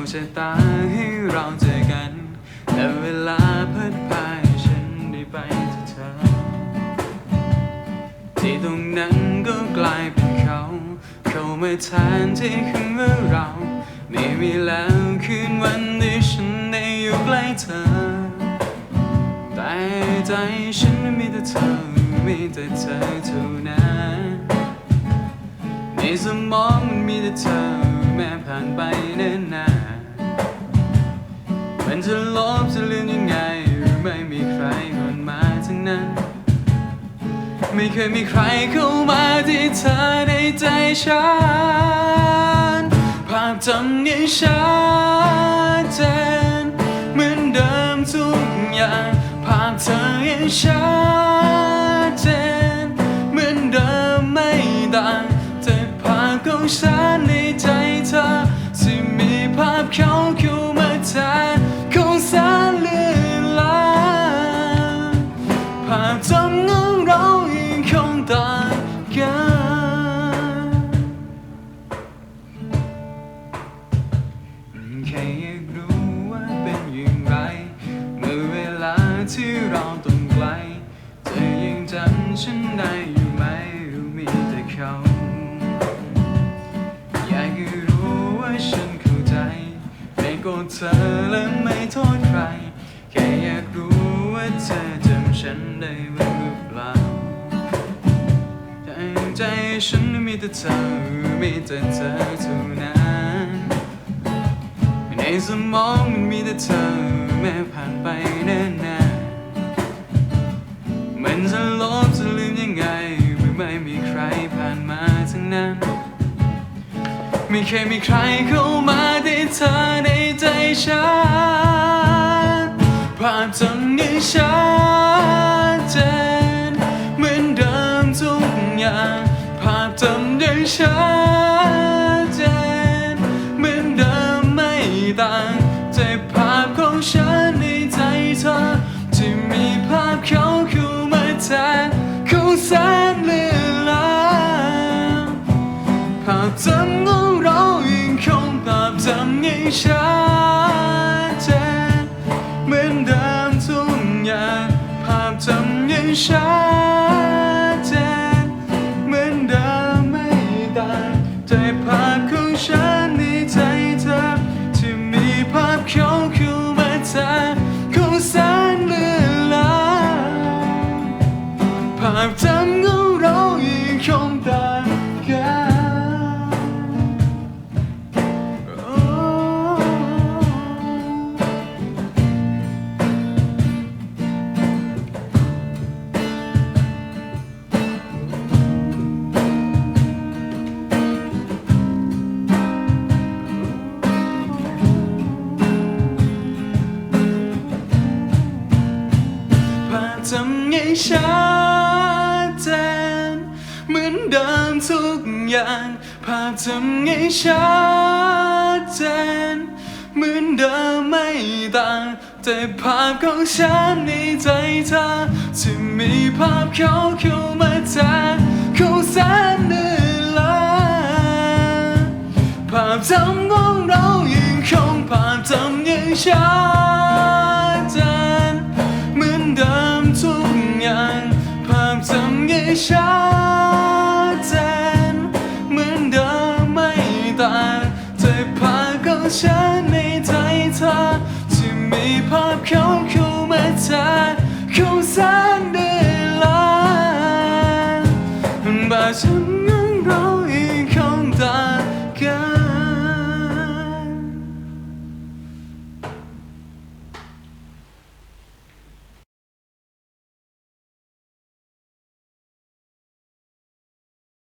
คชะตาให้เราเจอกัน แต่เวลาเพิดพายฉันได้ไปที่เธอ ที่ตรงนั้นก็กลายเป็นเขา เข้ามาแทนที่คำว่าเรา ไม่มีแล้วคืนวันที่ฉันได้อยู่ใกล้เธอ แต่ใจฉันไม่มีแต่เธอมีแต่เธอเท่านั้นในสมองมันมีแต่เธอแม้ผ่านไปนาน มันจะลบจะลืมยังไงไม่มีใครผ่านมาทั้งนั้น ไม่เคยมีใครเข้ามาที่เธอในใจฉัน ภาพจำยังชัดเจนเหมือนเดิมทุกอย่าง ภาพเธอยังชัดเจนเหมือนเดิมไม่ต่างแต่ภาพของฉันใน เราต้องไกลเธอยังจำฉันได้อยู่ไหมหรือมีแต่เขา อยากให้รู้ว่าฉันเข้าใจ ไม่โกรธเธอและไม่โทษใคร แค่อยากรู้ว่าเธอจำฉันได้บ้างหรือเปล่าใจใจฉันมีแต่เธอมีแต่เธอเท่านั้นในสมองมันมีแต่เธอแม้ผ่านไปนาน มันจะลบจะลืมยังไงเมื่อไม่มีใครผ่านมาทั้งนั้น ไม่เคยมีใครเข้ามาที่เธอในใจฉันภาพจำยังชัดเจนเหมือนเดิมทุกอย่างภาพจำยังชัดเจนเหมือนเดิมไม่ต่างแต่ภ แทนของแสนเลือนลางภาพจำของเรายังคงภาพจำยังชัดเจนเหมือนเดิมทุกอย่างภาพจำยังชัด ภาพจำยังชัดเจนเหมือนเดิมทุกอย่างภาพจำยังชัดเจนเหมือนเดิมไม่ต่างแต่ภาพของฉันในใจเธอที่มีภาพเขาเข้ามาแทนเขาแสนเหนือนลาภาพจำของเรายังคงภาพจำยังชัด ยพาของฉันในใจเธอที่มีภาพเขาเข้ามาแทนคงแสนได้ล้านบาดฉันงั้นราอีกคงต่างกัน